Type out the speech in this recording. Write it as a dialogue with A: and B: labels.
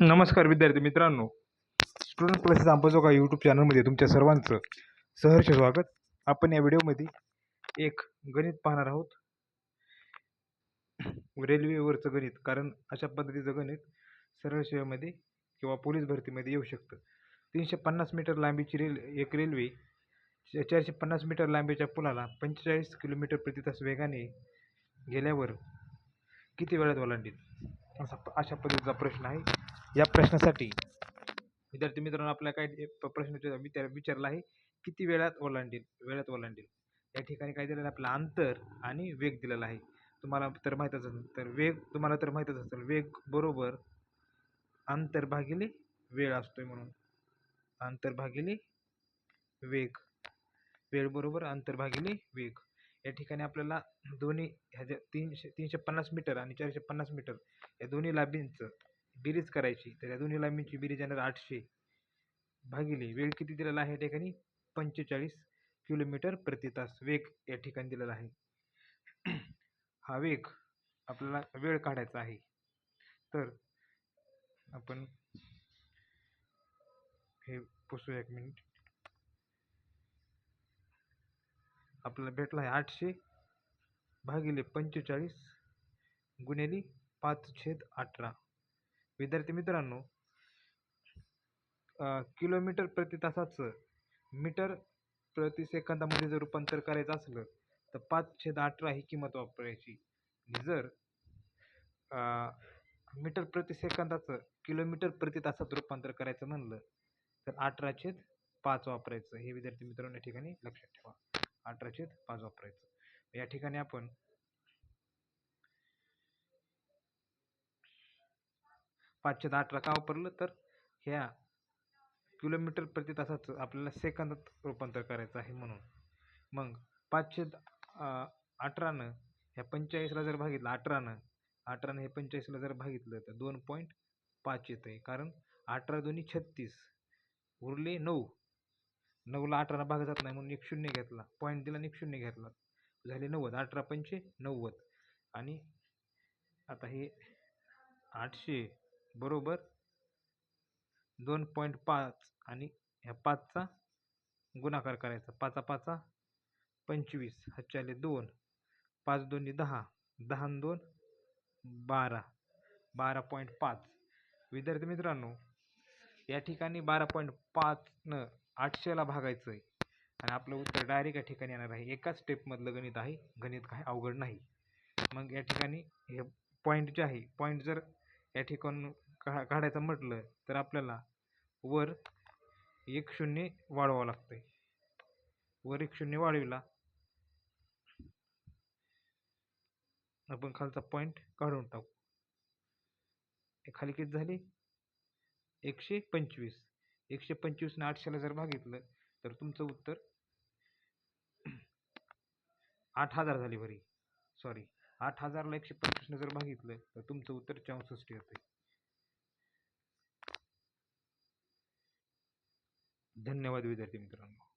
A: नमस्कार विद्यार्थी मित्रांनो. स्टुडंट क्लासेस अंबाजोगा यूट्यूब चॅनलमध्ये तुमच्या सर्वांचं सहर्ष स्वागत. आपण या व्हिडिओमध्ये एक गणित पाहणार आहोत. रेल्वेवरचं गणित कारण अशा पद्धतीचं गणित सरळ सेवेमध्ये किंवा पोलीस भरतीमध्ये येऊ शकतं. तीनशे पन्नास मीटर लांबीची रेल एक रेल्वे चारशे पन्नास मीटर लांबीच्या पुलाला पंचेचाळीस किलोमीटर प्रति तास वेगाने गेल्यावर किती वेळात ओलांडील? असा अशा पद्धतीचा प्रश्न आहे. या प्रश्नासाठी. विद्यार्थी मित्रांनो आपल्याला काय प्रश्न विचार विचारला आहे. किती वेळात ओलांडेल? वेळात ओलांडेल. या ठिकाणी काय दिलेलं आपलं अंतर आणि वेग दिलेला आहे. तुम्हाला तर माहीतच असेल तर वेग तुम्हाला तर माहीतच असेल वेग बरोबर अंतर भागिले वेळ असतोय म्हणून. अंतर भागिले वेग. वेळ बरोबर अंतर भागिले वेग. या ठिकाणी आपल्याला दोन्ही ह्याच्या तीनशे तीनशे पन्नास मीटर आणि चारशे पन्नास मीटर या दोन्ही लांबींचं बेरीज करायची. तर या दोन्ही लांबींची बेरीज येणार आठशे भागिले. वेळ किती दिलेला आहे या ठिकाणी? पंचेचाळीस किलोमीटर प्रति तास वेग या ठिकाणी दिलेला आहे. हा वेग आपल्याला वेळ काढायचा आहे. तर आपण हे पुसूया एक मिनिट. आपल्याला भेटला आहे आठशे भागिले पंचेचाळीस गुन्हेली पाच छेद अठरा. विद्यार्थी मित्रांनो किलोमीटर प्रति तासाचं मीटर प्रति सेकंदामध्ये जर रूपांतर करायचं असलं तर पाच छेद अठरा ही किंमत वापरायची. जर मीटर प्रति सेकंदाचं किलोमीटर प्रति तासात रूपांतर करायचं म्हणलं तर अठरा छेद पाच वापरायचं. हे विद्यार्थी मित्रांनो या ठिकाणी लक्षात ठेवा. अठरा छेद पाच वापरायचं. या ठिकाणी आपण पाचशे दहा अठरा का वापरलं तर ह्या किलोमीटर प्रति तासाचं आपल्याला सेकंदात रूपांतर करायचं आहे म्हणून. मग पाचशे अठरानं ह्या पंचेचाळीसला जर भागितलं अठरानं अठरानं हे पंचेचाळीसला जर भागितलं तर दोन पॉईंट पाच येतं आहे कारण अठरा दोन्ही छत्तीस उरले नऊ. नऊला अठरानं भाग जात नाही म्हणून एक शून्य घेतला. पॉईंट दिला आणि एक शून्य घेतला. झाले नव्वद. अठरा पंचे नव्वद. आणि आता हे आठशे बरोबर? दोन पॉईंट पाच आणि ह्या पाचचा गुणाकार करायचा. पाचा पाचा पंचवीस. हातचे दोन. पाच दोन्ही दहा. दहा दोन बारा. बारा पॉईंट पाच. विद्यार्थी मित्रांनो या ठिकाणी बारा पॉईंट पाचनं आठशेला भागायचं आहे आणि आपलं उत्तर डायरेक्ट या ठिकाणी येणार आहे. एकाच स्टेपमधलं गणित आहे. गणित काय अवघड नाही. मग या ठिकाणी हे पॉईंट जे आहे पॉईंट जर या ठिकाण का काढायचं म्हटलं तर आपल्याला वर एक शून्य वाढवावं लागतंय. वर एक शून्य वाढविला. आपण खालचा पॉईंट काढून टाकू. खाली किती झाली? एकशे पंचवीस. एकशे पंचवीसने आठशेला जर भागितलं तर तुमचं उत्तर आठ हजार झाली बरी. सॉरी आठ हजारला एकशे पंचवीसने जर भागितलं तर तुमचं उत्तर चौसष्ट येतं धन्यवाद विद्यार्थी मित्रांनो.